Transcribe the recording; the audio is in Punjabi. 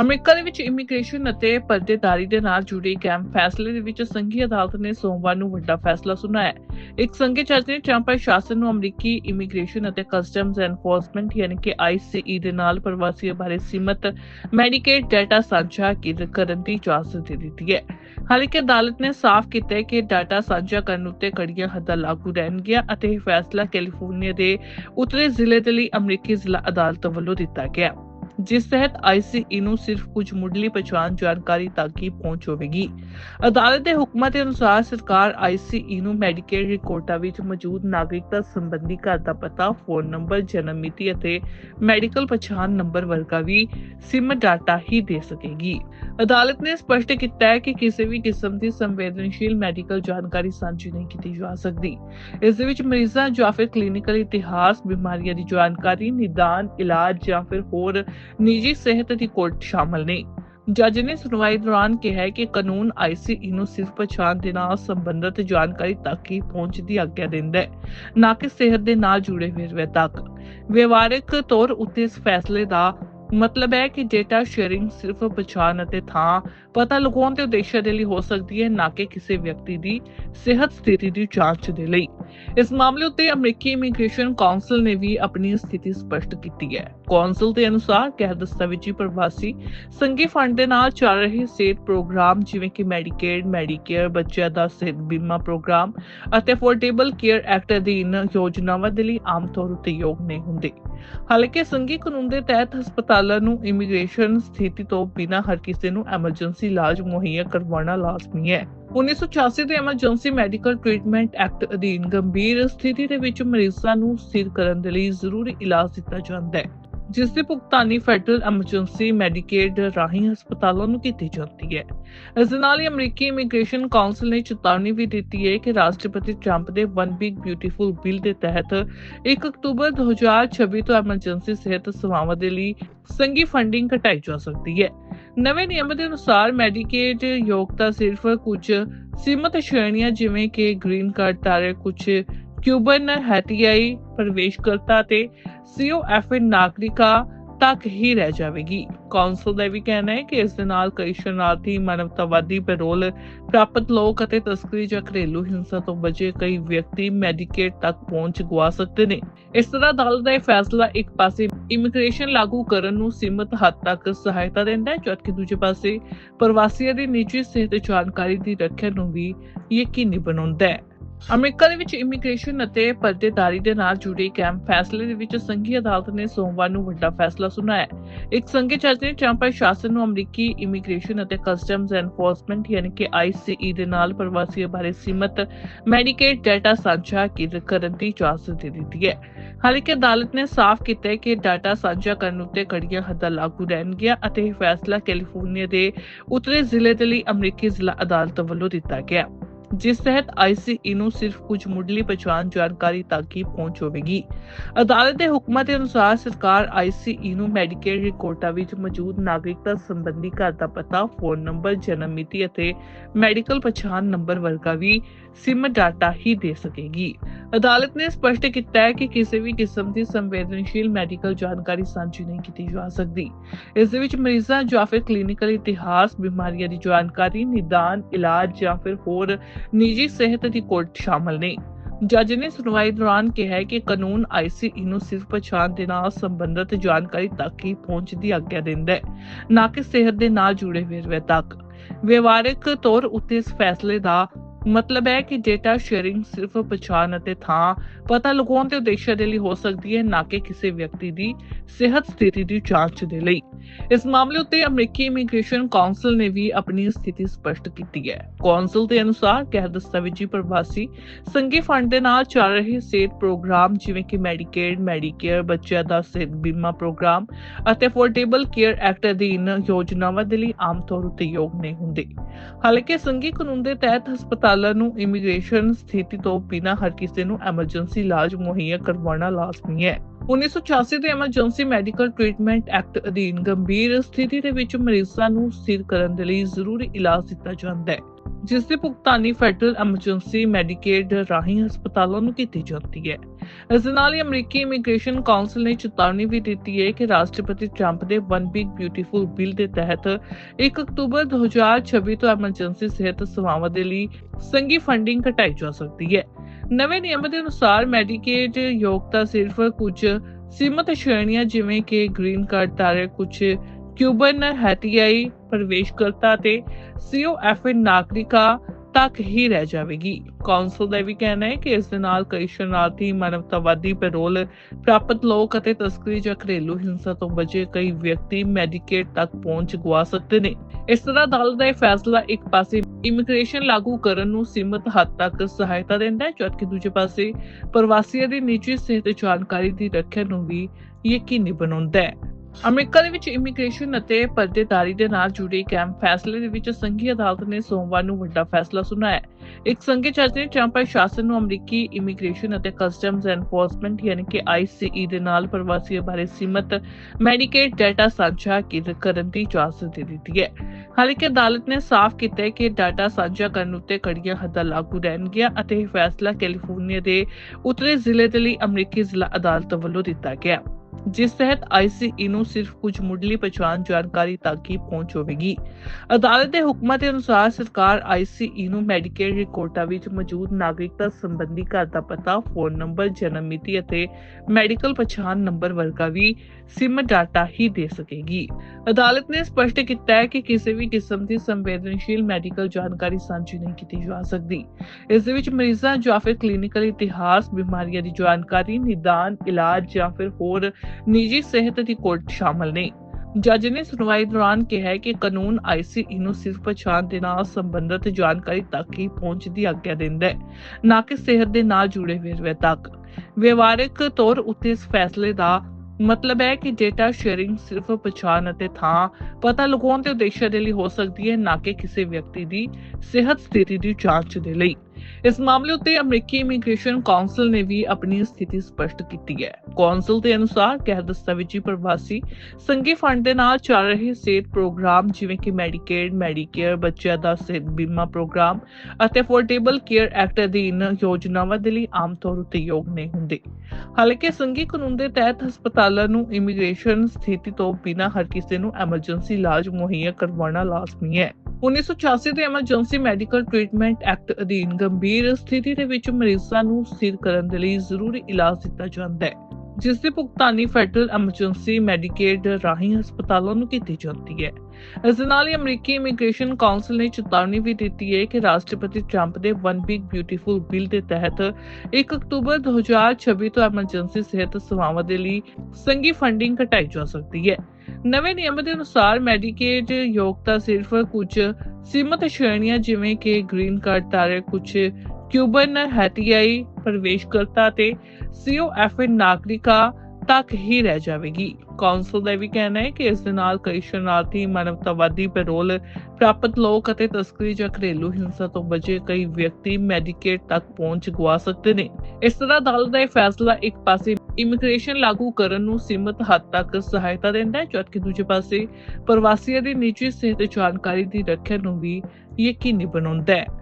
ਅਮਰੀਕਾ ਦੇ ਵਿੱਚ ਇਮੀਗ੍ਰੇਸ਼ਨ ਅਤੇ ਪਰਦੇਦਾਰੀ ਦੇ ਨਾਲ ਜੁੜੇ ਇੱਕ ਅਹਿਮ ਫੈਸਲੇ ਦੇ ਵਿੱਚ ਸੰਘੀ ਅਦਾਲਤ ਨੇ ਸੋਮਵਾਰ ਨੂੰ ਵੱਡਾ ਫੈਸਲਾ ਸੁਣਾਇਆ ਇੱਕ ਸੰਘੀ ਜੱਜ ਨੇ ਟਰੰਪ ਪ੍ਰਸ਼ਾਸਨ ਨੂੰ ਅਮਰੀਕੀ ਇਮੀਗ੍ਰੇਸ਼ਨ ਅਤੇ ਕਸਟਮਜ਼ ਐਨਫੋਰਸਮੈਂਟ ਯਾਨੀ ਕਿ ICE ਦੇ ਨਾਲ ਪ੍ਰਵਾਸੀਆਂ ਬਾਰੇ ਸੀਮਤ ਮੈਡੀਕੇਡ ਡਾਟਾ ਸਾਂਝਾ ਕਰਨ ਦੀ ਇਜਾਜ਼ਤ ਦੇ ਦਿੱਤੀ ਹੈ। ਹਾਲਾਂਕਿ ਅਦਾਲਤ ਨੇ ਸਾਫ਼ ਕੀਤਾ ਹੈ ਕਿ ਡਾਟਾ ਸਾਂਝਾ ਕਰਨ ਉੱਤੇ ਕੜੀਆਂ ਹੱਦਾਂ ਲਾਗੂ ਰਹਿਣਗੀਆਂ ਅਤੇ ਇਹ ਫੈਸਲਾ ਕੈਲੀਫੋਰਨੀਆ ਦੇ ਉਤਰੇ ਜ਼ਿਲ੍ਹੇ ਦੇ ਲਈ ਅਮਰੀਕੀ ਜ਼ਿਲ੍ਹਾ ਅਦਾਲਤ ਵੱਲੋਂ ਦਿੱਤਾ ਗਿਆ ਜਿਸ ਤਹਿਤ ICE ਨੂੰ ਸਿਰਫ ਕੁਝ ਮੁੱਢਲੀ ਪਛਾਣ ਜਾਣਕਾਰੀ ਤੱਕ ਹੀ ਪਹੁੰਚ ਹੋਵੇਗੀ। ਅਦਾਲਤ ਦੇ ਹੁਕਮਾਂ ਦੇ ਅਨੁਸਾਰ ਸਰਕਾਰ ICE ਨੂੰ ਮੈਡੀਕੇਡ ਰਿਕਾਰਡਾਂ ਵਿੱਚ ਮੌਜੂਦ ਨਾਗਰਿਕਤਾ ਸੰਬੰਧੀ ਘਰ ਦਾ ਪਤਾ, ਫੋਨ ਨੰਬਰ, ਜਨਮ ਮਿਤੀ ਅਤੇ ਮੈਡੀਕਲ ਪਛਾਣ ਨੰਬਰ ਵਰਗਾ ਵੀ ਸਿਮ ਡਾਟਾ ਹੀ ਦੇ ਸਕੇਗੀ। ਅਦਾਲਤ ਨੇ ਸਪਸ਼ਟ ਕੀਤਾ ਹੈ ਕਿ ਕਿਸੇ ਵੀ ਕਿਸਮ ਦੀ ਸੰਵੇਦਨਸ਼ੀਲ ਮੈਡੀਕਲ ਜਾਣਕਾਰੀ ਸਾਂਝੀ ਨਹੀਂ ਕੀਤੀ ਜਾ ਸਕਦੀ। ਇਸ ਦੇ ਵਿੱਚ ਮਰੀਜ਼ਾਂ ਜਾਂ ਫਿਰ ਕਲੀਨਿਕਲ ਇਤਿਹਾਸ ਬਿਮਾਰੀਆਂ ਦੀ ਜਾਣਕਾਰੀ ਨਿਦਾਨ ਇਲਾਜ ਜਾਂ ਫਿਰ ਹੋਰ ਨਿੱਜੀ ਸਿਹਤ ਰਿਕਾਰਡ ਸ਼ਾਮਲ ਨੇ। ਜੱਜ ਨੇ ਸੁਣਵਾਈ ਦੌਰਾਨ ਕਿਹਾ ਕਿ ਕਾਨੂੰਨ ICE ਨੂੰ ਸਿਰਫ ਪਛਾਣ ਦੇ ਨਾਲ ਸੰਬੰਧਿਤ ਜਾਣਕਾਰੀ ਤੱਕ ਹੀ ਪਹੁੰਚ ਦੀ ਆਗਿਆ ਦਿੰਦਾ ਹੈ, ਨਾ ਕਿ ਸਿਹਤ ਦੇ ਨਾਲ ਜੁੜੇ ਵੇਰਵੇ ਤੱਕ। ਵਿਵਹਾਰਕ ਤੌਰ ਉੱਤੇ ਇਸ ਫੈਸਲੇ ਦਾ ਮਤਲਬ ਹੈ ਕਿ ਡੇਟਾ ਸ਼ੇਅਰਿੰਗ ਸਿਰਫ ਪਛਾਣ ਅਤੇ ਥਾਂ ਪਤਾ ਲਗਾਉਣ ਦੇ ਉਦੇਸ਼ ਦੇ ਲਈ ਹੋ ਸਕਦੀ ਹੈ, ਨਾ ਕਿ ਕਿਸੇ ਵਿਅਕਤੀ ਦੀ ਸਿਹਤ ਸਥਿਤੀ ਦੀ ਜਾਂਚ ਦੇ ਲਈ। ਇਸ ਮਾਮਲੇ ਉੱਤੇ ਅਮਰੀਕੀ ਇਮੀਗ੍ਰੇਸ਼ਨ ਕਾਉਂਸਲ ਨੇ ਵੀ ਆਪਣੀ ਸਥਿਤੀ ਸਪਸ਼ਟ ਕੀਤੀ ਹੈ। ਕਾਉਂਸਲ ਦੇ ਅਨੁਸਾਰ ਗੈਰ ਦਸਤਾਵੇਜ਼ੀ ਪ੍ਰਵਾਸੀ ਸੰਘੀ ਫੰਡ ਦੇ ਨਾਲ ਚੱਲ ਰਹੇ ਸਿਹਤ ਪ੍ਰੋਗਰਾਮ ਜਿਵੇਂ ਕਿ ਮੈਡੀਕੇਡ, ਮੈਡੀਕੇਅਰ, ਬੱਚਿਆਂ ਦਾ ਸਿਹਤ ਬੀਮਾ ਪ੍ਰੋਗਰਾਮ ਅਤੇ ਅਫੋਰਡੇਬਲ ਕੇਅਰ ਐਕਟ ਅਧੀਨ ਯੋਜਨਾਵਾਂ ਦੇ ਲਈ ਆਮ ਤੌਰ ਉੱਤੇ ਯੋਗ ਨਹੀਂ ਹੁੰਦੇ। ਹਾਲਾਂਕਿ ਸੰਘੀ ਕਾਨੂੰਨ ਦੇ ਤਹਿਤ ਹਸਪਤਾਲਾਂ ਨੂੰ ਇਮੀਗ੍ਰੇਸ਼ਨ ਸਥਿਤੀ ਤੋਂ ਬਿਨਾਂ ਹਰ ਕਿਸੇ ਨੂੰ ਐਮਰਜੈਂਸੀ ਇਲਾਜ ਮੁਹੱਈਆ ਕਰਵਾਉਣਾ ਲਾਜ਼ਮੀ ਹੈ। 1986 ਦੇ ਐਮਰਜੈਂਸੀ ਮੈਡੀਕਲ ਟ੍ਰੀਟਮੈਂਟ ਐਕਟ ਅਧੀਨ ਗੰਭੀਰ ਸਥਿਤੀ ਦੇ ਵਿੱਚ ਮਰੀਜ਼ਾਂ ਨੂੰ ਸਥਿਰ ਕਰਨ ਦੇ ਲਈ ਜ਼ਰੂਰੀ ਇਲਾਜ ਦਿੱਤਾ ਜਾਂਦਾ ਹੈ। ਜਿਸ ਦੀ ਭੁਗਤਾਨੀ ਫੈਡਰਲ ਐਮਰਜੈਂਸੀ ਮੈਡੀਕੇਡ ਰਾਹੀਂ ਹਸਪਤਾਲਾਂ ਨੂੰ ਕੀਤੀ ਜਾਂਦੀ ਹੈ। ਇਸ ਨਾਲ ਹੀ ਅਮਰੀਕੀ ਇਮੀਗ੍ਰੇਸ਼ਨ ਕਾਉਂਸਲ ਨੇ ਚੇਤਾਵਨੀ ਵੀ ਦਿੱਤੀ ਹੈ ਕਿ ਰਾਸ਼ਟਰਪਤੀ ਟਰੰਪ ਦੇ ਵਨ ਬਿਗ ਬਿਊਟੀਫੁਲ ਬਿੱਲ ਦੇ ਤਹਿਤ 1 ਅਕਤੂਬਰ 2026 ਤੋਂ ਐਮਰਜੈਂਸੀ ਸਿਹਤ ਸੇਵਾਵਾਂ ਦੇ ਲਈ ਸੰਘੀ ਫੰਡਿੰਗ ਘਟਾਈ ਜਾ ਸਕਦੀ ਹੈ। ਨਵੇਂ ਨਿਯਮ ਦੇ ਅਨੁਸਾਰ ਮੈਡੀਕੇਡ ਯੋਗਤਾ ਸਿਰਫ ਕੁਝ ਸੀਮਤ ਸ਼੍ਰੇਣੀਆਂ ਜਿਵੇਂ ਕਿ ਗ੍ਰੀਨ ਕਾਰਡ ਧਾਰਕ ਕੁਝ ਕਿਊਬਨ ਹੈਟੀਆਈ ਪ੍ਰਵੇਸ਼ਕਰਤਾ ਤੇ ਸੀਓਐਫ ਨਾਗਰਿਕਾਂ ਤੱਕ ਹੀ ਰਹਿ ਜਾਵੇਗੀ। ਕੌਂਸਲ ਦਾ ਵੀ ਕਹਿਣਾ ਹੈ ਕਿ ਇਸ ਦੇ ਨਾਲ ਕਈ ਸ਼ਰਨਾਰਥੀ ਮਾਨਵਤਾਵਾਦੀ ਪੈਰੋਲ ਪ੍ਰਾਪਤ ਲੋਕ ਅਤੇ ਤਸਕਰੀ ਜਾਂ ਘਰੇਲੂ ਹਿੰਸਾ ਤੋਂ ਬਚੇ ਕਈ ਵਿਅਕਤੀ ਮੈਡੀਕੇਟ ਤੱਕ ਪਹੁੰਚ ਗਵਾ ਸਕਦੇ ਨੇ। ਇਸ ਤਰ੍ਹਾਂ ਅਦਾਲਤ ਦਾ ਇਹ ਫੈਸਲਾ ਇੱਕ ਪਾਸੇ ਇਮੀਗ੍ਰੇਸ਼ਨ ਲਾਗੂ ਕਰਨ ਨੂੰ ਸੀਮਤ ਹੱਦ ਤੱਕ ਸਹਾਇਤਾ ਦਿੰਦਾ ਹੈ, ਜਦਕਿ ਦੂਜੇ ਪਾਸੇ ਪ੍ਰਵਾਸੀਆਂ ਦੀ ਨਿੱਜੀ ਸਿਹਤ ਜਾਣਕਾਰੀ ਦੀ ਰੱਖਿਆ ਨੂੰ ਵੀ ਯਕੀਨੀ ਬਣਾਉਂਦਾ ਹੈ। ਅਮਰੀਕਾ ਦੇ ਵਿੱਚ ਇਮੀਗ੍ਰੇਸ਼ਨ ਅਤੇ ਪਰਦੇਦਾਰੀ ਦੇ ਨਾਲ ਜੁੜੇ ਇੱਕ ਫੈਸਲੇ ਦੇ ਵਿੱਚ ਸੰਘੀ ਅਦਾਲਤ ਨੇ ਸੋਮਵਾਰ ਨੂੰ ਵੱਡਾ ਫੈਸਲਾ ਸੁਣਾਇਆ। ਇੱਕ ਸੰਘੀ ਜੱਜ ਨੇ ਟਰੰਪ ਪ੍ਰਸ਼ਾਸਨ ਨੂੰ ਅਮਰੀਕੀ ਇਮੀਗ੍ਰੇਸ਼ਨ ਅਤੇ ਕਸਟਮਜ਼ ਐਨਫੋਰਸਮੈਂਟ ਯਾਨੀ ਕਿ ICE ਦੇ ਨਾਲ ਪ੍ਰਵਾਸੀਆਂ ਬਾਰੇ ਸੀਮਤ ਮੈਡੀਕੇਡ ਡਾਟਾ ਸਾਂਝਾ ਕਰਨ ਦੀ ਇਜਾਜ਼ਤ ਦੇ ਦਿੱਤੀ ਹੈ। ਹਾਲਾਂਕਿ ਅਦਾਲਤ ਨੇ ਸਾਫ਼ ਕੀਤਾ ਹੈ ਕਿ ਡਾਟਾ ਸਾਂਝਾ ਕਰਨ ਉੱਤੇ ਕੜੀਆਂ ਹੱਦਾਂ ਲਾਗੂ ਰਹਿਣਗੀਆਂ ਅਤੇ ਇਹ ਫੈਸਲਾ ਕੈਲੀਫੋਰਨੀਆ ਦੇ ਉਤਰੇ ਜ਼ਿਲ੍ਹੇ ਦੇ ਲਈ ਅਮਰੀਕੀ ਜ਼ਿਲ੍ਹਾ ਅਦਾਲਤ ਵੱਲੋਂ ਦਿੱਤਾ ਗਿਆ। ਜਿਸ ਤਹਿਤ ICE ਨੂੰ ਸਿਰਫ ਕੁਝ ਮੁੱਢਲੀ ਪਛਾਣ ਜਾਣਕਾਰੀ ਤੱਕ ਹੀ ਪਹੁੰਚ ਹੋਵੇਗੀ। ਅਦਾਲਤ ਦੇ ਹੁਕਮਾਂ ਦੇ ਅਨੁਸਾਰ ਸਰਕਾਰ ICE ਨੂੰ ਮੈਡੀਕੇਡ ਰਿਕਾਰਡਾਂ ਵਿੱਚ ਮੌਜੂਦ ਨਾਗਰਿਕਤਾ ਸੰਬੰਧੀ ਘਰ ਦਾ ਪਤਾ, ਫੋਨ ਨੰਬਰ, ਜਨਮ ਮਿਤੀ ਅਤੇ ਮੈਡੀਕਲ ਪਛਾਣ ਨੰਬਰ ਵਰਗਾ ਵੀ ਸਿਮ ਡਾਟਾ ਹੀ ਦੇ ਸਕੇਗੀ। ਅਦਾਲਤ ਨੇ ਸਪਸ਼ਟ ਕੀਤਾ ਹੈ ਕਿ ਕਿਸੇ ਵੀ ਕਿਸਮ ਦੀ ਸੰਵੇਦਨਸ਼ੀਲ ਮੈਡੀਕਲ ਜਾਣਕਾਰੀ ਸਾਂਝੀ ਨਹੀਂ ਕੀਤੀ ਜਾ ਸਕਦੀ। ਇਸ ਦੇ ਵਿੱਚ ਮਰੀਜ਼ਾਂ ਜਾਂ ਫਿਰ ਕਲੀਨਿਕਲ ਇਤਿਹਾਸ ਬਿਮਾਰੀਆਂ ਦੀ ਜਾਣਕਾਰੀ ਨਿਦਾਨ ਇਲਾਜ ਜਾਂ ਫਿਰ ਹੋਰ ਨਿੱਜੀ ਸਿਹਤ ਦੀ ਕੋਰਟ ਸ਼ਾਮਲ ਨੇ ਜੱਜ ਨੇ ਸੁਣਵਾਈ ਦੌਰਾਨ ਕਿਹਾ ਕਿ ਕਾਨੂੰਨ ICE ਨੂੰ ਸਿਰਫ ਪਛਾਣ ਦੇ ਨਾਲ ਸੰਬੰਧਿਤ ਜਾਣਕਾਰੀ ਤੱਕ ਹੀ ਪਹੁੰਚ ਦੀ ਆਗਿਆ ਦਿੰਦਾ ਹੈ, ਨਾ ਕਿ ਸਿਹਤ ਦੇ ਨਾਲ ਜੁੜੇ ਵੇਰਵੇ ਤੱਕ ਵਿਵਹਾਰਕ ਤੌਰ ਉੱਤੇ ਇਸ ਫੈਸਲੇ ਦਾ ਮਤਲਬ ਹੈ ਕਿ ਡੇਟਾ ਸ਼ੇਅਰਿੰਗ ਸਿਰਫ ਪਛਾਣ ਅਤੇ ਥਾਂ ਪਤਾ ਲਗਾਉਣ ਦੇ ਉਦੇਸ਼ ਦੇ ਲਈ ਹੋ ਸਕਦੀ ਹੈ, ਨਾ ਕਿ ਕਿਸੇ ਵਿਅਕਤੀ ਦੀ ਸਿਹਤ ਸਥਿਤੀ ਦੀ ਜਾਂਚ ਦੇ ਲਈ। ਇਸ ਮਾਮਲੇ ਉੱਤੇ ਅਮਰੀਕੀ ਇਮੀਗ੍ਰੇਸ਼ਨ ਕਾਉਂਸਲ ਨੇ ਵੀ ਆਪਣੀ ਸਥਿਤੀ ਸਪਸ਼ਟ ਕੀਤੀ ਹੈ। ਕਾਉਂਸਲ ਦੇ ਅਨੁਸਾਰ ਗੈਰ ਦਸਤਾਵੇਜ਼ੀ ਪ੍ਰਵਾਸੀ ਸੰਘੀ ਫੰਡ ਦੇ ਨਾਲ ਚੱਲ ਰਹੇ ਸਿਹਤ ਪ੍ਰੋਗਰਾਮ ਜਿਵੇਂ ਕਿ ਮੈਡੀਕੇਡ ਮੈਡੀਕੇਅਰ ਬੱਚਿਆਂ ਦਾ ਸਿਹਤ ਬੀਮਾ ਪ੍ਰੋਗਰਾਮ ਅਤੇ ਅਫੋਰਡੇਬਲ ਕੇਅਰ ਐਕਟ ਅਧੀਨ ਯੋਜਨਾਵਾਂ ਦੇ ਲਈ ਆਮ ਤੌਰ ਉੱਤੇ ਯੋਗ ਨਹੀਂ ਹੁੰਦੇ। ਹਾਲਾਂਕਿ ਸੰਘੀ ਕਾਨੂੰਨ ਦੇ ਤਹਿਤ ਹਸਪਤਾਲ ਨੂੰ ਇਮੀਗ੍ਰੇਸ਼ਨ ਸਥਿਤੀ ਤੋਂ ਬਿਨਾਂ ਹਰ ਕਿਸੇ ਨੂੰ ਐਮਰਜੈਂਸੀ ਇਲਾਜ ਮੁਹੱਈਆ ਕਰਵਾਉਣਾ ਲਾਜ਼ਮੀ ਹੈ। 1986 ਦੇ ਐਮਰਜੈਂਸੀ ਮੈਡੀਕਲ ਟ੍ਰੀਟਮੈਂਟ ਐਕਟ ਅਧੀਨ ਗੰਭੀਰ ਸਥਿਤੀ ਦੇ ਵਿੱਚ ਮਰੀਜ਼ਾਂ ਨੂੰ ਸਥਿਰ ਕਰਨ ਦੇ ਲਈ ਜ਼ਰੂਰੀ ਇਲਾਜ ਦਿੱਤਾ ਜਾਂਦਾ ਹੈ। ਜਿਸ ਦੀ ਭੁਗਤਾਨੀ ਫੈਡਰਲ ਐਮਰਜੈਂਸੀ ਮੈਡੀਕੇਡ ਰਾਹੀਂ ਹਸਪਤਾਲਾਂ ਨੂੰ ਕੀਤੀ ਜਾਂਦੀ ਹੈ। ਇਸ ਨਾਲ ਹੀ ਅਮਰੀਕੀ ਇਮੀਗ੍ਰੇਸ਼ਨ ਕਾਉਂਸਲ ਨੇ ਚੇਤਾਵਨੀ ਵੀ ਦਿੱਤੀ ਹੈ ਕਿ ਰਾਸ਼ਟਰਪਤੀ ਟਰੰਪ ਦੇ ਵਨ ਬਿਗ ਬਿਊਟੀਫੁਲ ਬਿੱਲ ਦੇ ਤਹਿਤ 1 ਅਕਤੂਬਰ 2026 ਤੋਂ ਐਮਰਜੈਂਸੀ ਸਿਹਤ ਸੇਵਾਵਾਂ ਦੇ ਲਈ ਸੰਘੀ ਫੰਡਿੰਗ ਘਟਾਈ ਜਾ ਸਕਦੀ ਹੈ। ਨਵੇਂ ਨਿਯਮ ਦੇ ਅਨੁਸਾਰ ਮੈਡੀਕੇਡ ਯੋਗਤਾ ਸਿਰਫ ਕੁਝ ਸੀਮਤ ਸ਼੍ਰੇਣੀਆਂ ਜਿਵੇਂ ਕਿ ਗ੍ਰੀਨ ਕਾਰਡ ਧਾਰਕ ਕੁਝ ਕਿਊਬਨ ਹੈਟੀਆਈ ਪ੍ਰਵੇਸ਼ਕਰਤਾ ਤੇ ਸੀਓਐਫ ਨਾਗਰਿਕਾਂ ਤੱਕ ਹੀ ਰਹਿ ਜਾਵੇਗੀ। ਕੌਂਸਲ ਦਾ ਵੀ ਕਹਿਣਾ ਹੈ ਕਿ ਇਸ ਦੇ ਨਾਲ ਕਈ ਸ਼ਰਨਾਰਥੀ, ਮਾਨਵਤਾਵਾਦੀ ਪੈਰੋਲ ਪ੍ਰਾਪਤ ਲੋਕ ਅਤੇ ਤਸਕਰੀ ਜਾਂ ਘਰੇਲੂ ਹਿੰਸਾ ਤੋਂ ਬਚੇ ਕਈ ਵਿਅਕਤੀ ਮੈਡੀਕੇਟ ਤੱਕ ਪਹੁੰਚ ਗਵਾ ਸਕਦੇ ਨੇ। ਇਸ ਤਰ੍ਹਾਂ ਅਦਾਲਤ ਦਾ ਇਹ ਫੈਸਲਾ ਇੱਕ ਪਾਸੇ ਇਮੀਗ੍ਰੇਸ਼ਨ ਲਾਗੂ ਕਰਨ ਨੂੰ ਸੀਮਤ ਹੱਦ ਤੱਕ ਸਹਾਇਤਾ ਦਿੰਦਾ ਹੈ, ਜਦਕਿ ਦੂਜੇ ਪਾਸੇ ਪ੍ਰਵਾਸੀਆਂ ਦੀ ਨਿੱਜੀ ਸਿਹਤ ਜਾਣਕਾਰੀ ਦੀ ਰੱਖਿਆ ਨੂੰ ਵੀ ਯਕੀਨੀ ਬਣਾਉਂਦਾ ਹੈ। ਅਮਰੀਕਾ ਦੇ ਵਿੱਚ ਇਮੀਗ੍ਰੇਸ਼ਨ ਅਤੇ ਪਰਦੇਦਾਰੀ ਦੇ ਨਾਲ ਜੁੜੇ ਇੱਕ ਅਹਿਮ ਫੈਸਲੇ ਦੇ ਵਿੱਚ ਸੰਘੀ ਅਦਾਲਤ ਨੇ ਸੋਮਵਾਰ ਨੂੰ ਵੱਡਾ ਫੈਸਲਾ ਸੁਣਾਇਆ। ਇੱਕ ਸੰਘੀ ਜੱਜ ਨੇ ਟਰੰਪ ਪ੍ਰਸ਼ਾਸਨ ਨੂੰ ਅਮਰੀਕੀ ਇਮੀਗ੍ਰੇਸ਼ਨ ਅਤੇ ਕਸਟਮਜ਼ ਐਨਫੋਰਸਮੈਂਟ ਯਾਨੀ ਕਿ ਆਈਸੀਈ ਦੇ ਨਾਲ ਪ੍ਰਵਾਸੀਆਂ ਬਾਰੇ ਸੀਮਤ ਮੈਡੀਕੇਟ ਡਾਟਾ ਸਾਂਝਾ ਕਰਨ ਦੀ ਇਜਾਜ਼ਤ ਦੇ ਦਿੱਤੀ ਹੈ। ਹਾਲਾਂਕਿ ਅਦਾਲਤ ਨੇ ਸਾਫ਼ ਕੀਤਾ ਹੈ ਕਿ ਡਾਟਾ ਸਾਂਝਾ ਕਰਨ ਉੱਤੇ ਕੜੀਆਂ ਹੱਦਾਂ ਲਾਗੂ ਰਹਿਣਗੀਆਂ ਅਤੇ ਇਹ ਫੈਸਲਾ ਕੈਲੀਫੋਰਨੀਆ ਦੇ ਉੱਤਰੀ ਜ਼ਿਲ੍ਹੇ ਦੇ ਲਈ ਅਮਰੀਕੀ ਜ਼ਿਲ੍ਹਾ ਅਦਾਲਤ ਵੱਲੋਂ ਦਿੱਤਾ ਗਿਆ। ਜਿਸ ਤਹਿਤ ਆਈਸੀਈ ਨੂੰ ਸਿਰਫ ਕੁਝ ਮੁੱਢਲੀ ਪਛਾਣ ਜਾਣਕਾਰੀ ਤੱਕ ਹੀ ਪਹੁੰਚ ਹੋਵੇਗੀ। ਅਦਾਲਤ ਦੇ ਹੁਕਮਾਂ ਦੇ ਅਨੁਸਾਰ ਸਰਕਾਰ ਆਈਸੀਈ ਨੂੰ ਮੈਡੀਕੇਅਰ ਰਿਕਾਰਡਾਂ ਵਿੱਚ ਮੌਜੂਦ ਨਾਗਰਿਕਤਾ ਸੰਬੰਧੀ ਘਰ ਦਾ ਪਤਾ, ਫੋਨ ਨੰਬਰ, ਜਨਮ ਮਿਤੀ ਅਤੇ ਮੈਡੀਕਲ ਪਛਾਣ ਨੰਬਰ ਵਰਗਾ ਵੀ ਸਿਮ ਡਾਟਾ ਹੀ ਦੇ ਸਕੇਗੀ। ਅਦਾਲਤ ਨੇ ਸਪਸ਼ਟ ਕੀਤਾ ਹੈ ਕਿ ਕਿਸੇ ਵੀ ਕਿਸਮ ਦੀ ਸੰਵੇਦਨਸ਼ੀਲ ਮੈਡੀਕਲ ਜਾਣਕਾਰੀ ਸਾਂਝੀ ਨਹੀਂ ਕੀਤੀ ਜਾ ਸਕਦੀ। ਇਸ ਦੇ ਵਿੱਚ ਮਰੀਜ਼ਾਂ ਜਾਂ ਫਿਰ ਕਲੀਨਿਕਲ ਇਤਿਹਾਸ, ਬਿਮਾਰੀਆਂ ਦੀ ਜਾਣਕਾਰੀ, ਨਿਦਾਨ, ਇਲਾਜ ਜਾਂ ਫਿਰ ਹੋਰ ਨਿੱਜੀ ਸਿਹਤ ਰਿਕਾਰਡ ਸ਼ਾਮਲ ਨੇ ਜੱਜ ਨੇ ਸੁਣਵਾਈ ਦੌਰਾਨ ਕਿਹਾ ਕਿ ਕਾਨੂੰਨ ਆਈਸੀਈ ਨੂੰ ਸਿਰਫ ਪਛਾਣ ਦੇ ਨਾਲ ਸੰਬੰਧਿਤ ਜਾਣਕਾਰੀ ਤੱਕ ਹੀ ਪਹੁੰਚ ਦੀ ਆਗਿਆ ਦਿੰਦਾ ਹੈ, ਨਾ ਕਿ ਸਿਹਤ ਦੇ ਨਾਲ ਜੁੜੇ ਵੇਰਵੇ ਤੱਕ। ਵਿਵਹਾਰਿਕ ਤੌਰ ਉੱਤੇ ਇਸ ਫੈਸਲੇ ਦਾ ਮਤਲਬ ਹੈ ਕਿ ਡੇਟਾ ਸ਼ੇਅਰਿੰਗ ਸਿਰਫ ਪਛਾਣ ਅਤੇ ਥਾਂ ਪਤਾ ਲਗਾਉਣ ਦੇ ਉਦੇਸ਼ ਦੇ ਲਈ ਹੋ ਸਕਦੀ ਹੈ, ਨਾ ਕਿ ਕਿਸੇ ਵਿਅਕਤੀ ਦੀ ਸਿਹਤ ਸਥਿਤੀ ਦੀ ਜਾਂਚ ਦੇ ਲਈ। ਇਸ ਮਾਮਲੇ ਉੱਤੇ ਅਮਰੀਕੀ ਇਮੀਗ੍ਰੇਸ਼ਨ ਕਾਉਂਸਲ ਨੇ ਵੀ ਆਪਣੀ ਸਥਿਤੀ ਸਪਸ਼ਟ ਕੀਤੀ ਹੈ। ਕਾਉਂਸਲ ਦੇ ਅਨੁਸਾਰ ਗੈਰ ਦਸਤਾਵੇਜ਼ੀ ਪ੍ਰਵਾਸੀ ਸੰਘੀ ਫੰਡ ਦੇ ਨਾਲ ਚੱਲ ਰਹੇ ਸਿਹਤ ਪ੍ਰੋਗਰਾਮ ਜਿਵੇਂ ਕਿ ਮੈਡੀਕੇਡ, ਮੈਡੀਕੇਅਰ, ਬੱਚਿਆਂ ਦਾ ਸਿਹਤ ਬੀਮਾ ਪ੍ਰੋਗਰਾਮ ਅਤੇ ਅਫੋਰਡੇਬਲ ਕੇਅਰ ਐਕਟ ਅਧੀਨ ਯੋਜਨਾਵਾਂ ਦੇ ਲਈ ਆਮ ਤੌਰ ਉੱਤੇ ਯੋਗ ਨਹੀਂ ਹੁੰਦੇ। ਹਾਲਾਂਕਿ ਸੰਘੀ ਕਾਨੂੰਨ ਦੇ ਤਹਿਤ ਹਸਪਤਾਲਾਂ ਨੂੰ ਇਮੀਗ੍ਰੇਸ਼ਨ ਸਥਿਤੀ ਤੋਂ ਬਿਨਾਂ ਹਰ ਕਿਸੇ ਨੂੰ ਐਮਰਜੈਂਸੀ ਇਲਾਜ ਮੁਹੱਈਆ ਕਰਵਾਉਣਾ ਲਾਜ਼ਮੀ ਹੈ। 1986 ਦੇ ਐਮਰਜੈਂਸੀ ਮੈਡੀਕਲ ਟ੍ਰੀਟਮੈਂਟ ਐਕਟ ਅਧੀਨ ਗੰਭੀਰ ਸਥਿਤੀ ਦੇ ਵਿੱਚ ਮਰੀਜ਼ਾਂ ਨੂੰ ਸਥਿਰ ਕਰਨ ਦੇ ਲਈ ਜ਼ਰੂਰੀ ਇਲਾਜ ਦਿੱਤਾ ਜਾਂਦਾ ਹੈ, ਜਿਸ ਦੀ ਭੁਗਤਾਨੀ ਫੈਡਰਲ ਐਮਰਜੈਂਸੀ ਮੈਡੀਕੇਡ ਰਾਹੀਂ ਹਸਪਤਾਲਾਂ ਨੂੰ ਕੀਤੀ ਜਾਂਦੀ ਹੈ। ਇਸ ਦੇ ਨਾਲ ਹੀ ਅਮਰੀਕੀ ਇਮੀਗ੍ਰੇਸ਼ਨ ਕਾਉਂਸਲ ਨੇ ਚੇਤਾਵਨੀ ਵੀ ਦਿੱਤੀ ਹੈ ਕਿ ਰਾਸ਼ਟਰਪਤੀ ਟਰੰਪ ਦੇ ਵਨ ਬਿਗ ਬਿਊਟੀਫੁਲ ਬਿੱਲ ਦੇ ਤਹਿਤ 1 ਅਕਤੂਬਰ 2026 ਤੋਂ ਐਮਰਜੈਂਸੀ ਸਿਹਤ ਸੇਵਾਵਾਂ ਦੇ ਲਈ ਸੰਘੀ ਫੰਡਿੰਗ ਘਟਾਈ ਜਾ ਸਕਦੀ ਹੈ। ਨਵੇਂ ਨਿਯਮ ਦੇ ਅਨੁਸਾਰ ਮੈਡੀਕੇਡ ਯੋਗਤਾ ਸਿਰਫ ਕੁਝ ਸੀਮਤ ਸ਼੍ਰੇਣੀਆਂ ਜਿਵੇਂ ਕਿ ਗ੍ਰੀਨ ਕਾਰਡ ਧਾਰਕ, ਕੁਝ ਕਿਊਬਨ, ਹੈਟੀਆਈ ਪ੍ਰਵੇਸ਼ਕਰਤਾ ਤੇ ਸੀਓਐਫ ਨਾਗਰਿਕਾਂ ਤੱਕ ਹੀ ਰਹਿ ਜਾਵੇਗੀ। ਕੌਂਸਲ ਦਾ ਵੀ ਕਹਿਣਾ ਹੈ ਕਿ ਇਸ ਦੇ ਨਾਲ ਕਈ ਸ਼ਰਨਾਰਥੀ ਮਾਨਵਤਾਵਾਦੀ ਪੈਰੋਲ ਪ੍ਰਾਪਤ ਲੋਕ ਅਤੇ ਤਸਕਰੀ ਜਾਂ ਘਰੇਲੂ ਹਿੰਸਾ ਤੋਂ ਬਚੇ ਕਈ ਵਿਅਕਤੀ ਮੈਡੀਕੇਟ ਤੱਕ ਪਹੁੰਚ ਗਵਾ ਸਕਦੇ ਨੇ। ਇਸ ਤਰ੍ਹਾਂ ਅਦਾਲਤ ਦਾ ਇਹ ਫੈਸਲਾ ਇੱਕ ਪਾਸੇ ਇਮੀਗ੍ਰੇਸ਼ਨ ਲਾਗੂ ਕਰਨ ਨੂੰ ਸੀਮਤ ਹੱਦ ਤੱਕ ਸਹਾਇਤਾ ਦਿੰਦਾ ਹੈ, ਜਦਕਿ ਦੂਜੇ ਪਾਸੇ ਪ੍ਰਵਾਸੀਆਂ ਦੀ ਨਿੱਜੀ ਸਿਹਤ ਜਾਣਕਾਰੀ ਦੀ ਰੱਖਿਆ ਨੂੰ ਵੀ ਯਕੀਨੀ ਬਣਾਉਂਦਾ ਹੈ।